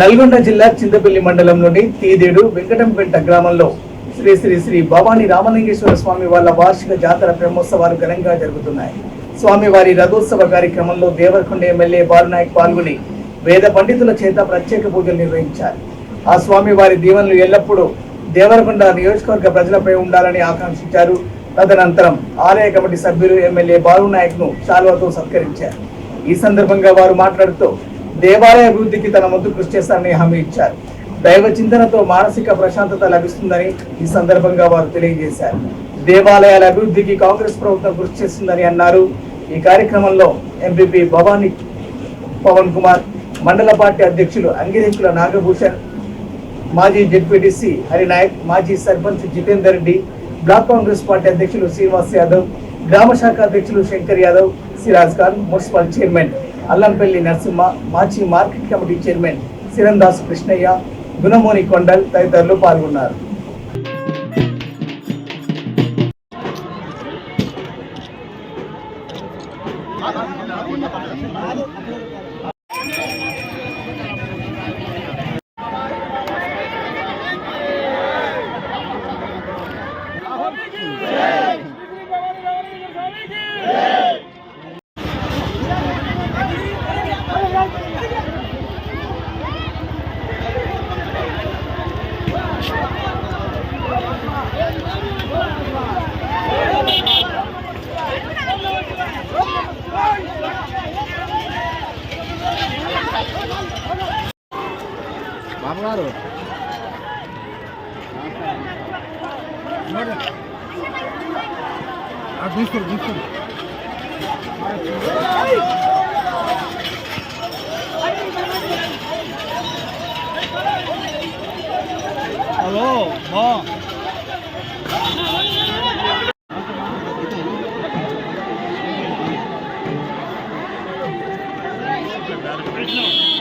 నల్గొండ జిల్లా చింతపల్లి మండలంలోని తీదేడు వెంకటంపేట గ్రామంలో శ్రీ శ్రీ శ్రీ భవానీ రామలింగేశ్వర స్వామి వాళ్ళ వార్షిక జాతర బ్రహ్మోత్సవాలు ఘనంగా జరుగుతున్నాయి. స్వామివారి రథోత్సవ కార్యక్రమంలో దేవరకొండ ఎమ్మెల్యే బాలునాయక్ పాల్గొని వేద పండితుల చేత ప్రత్యేక పూజలు నిర్వహించారు. ఆ స్వామి వారి దీవెనలు ఎల్లప్పుడూ దేవరకొండ నియోజకవర్గ ప్రజలపై ఉండాలని ఆకాంక్షించారు. తదనంతరం ఆలయ కమిటీ సభ్యులు ఎమ్మెల్యే బాలునాయక్ను శాల్వాతో సత్కరించారు. ఈ సందర్భంగా వారు మాట్లాడుతూ దేవాలయ అభివృద్ధికి తన వంతు కృషి చేస్తానని హామీ ఇచ్చారు. దైవ చింతనతో మానసిక ప్రశాంతత లభిస్తుందని ఈ సందర్భంగా వారు తెలియజేశారు. దేవాలయాల అభివృద్ధికి కాంగ్రెస్ ప్రభుత్వం కృషి చేస్తుందని అన్నారు. ఈ కార్యక్రమంలో ఎంపీపీ భవానీ పవన్ కుమార్ మండల పార్టీ అధ్యక్షులు అంగిరెంకుల నాగభూషణ్ మాజీ జెడ్పీటీసీ హరినాయక్ మాజీ సర్పంచ్ జితేందర్ రెడ్డి బ్లాక్ కాంగ్రెస్ పార్టీ అధ్యక్షులు శ్రీనివాస్ యాదవ్ గ్రామ శాఖ అధ్యక్షులు శంకర్ యాదవ్ సిరాజ్ ఖాన్ మున్సిపల్ చైర్మన్ అల్లంపల్లి నరసింహ మాజీ market committee chairman Sirandas Krishnaiah Gunamoni Kondal తదితరులు పాల్గొన్నారు. బాబుగారు తీసుకోండి తీసుకోండి హలో బా There's no.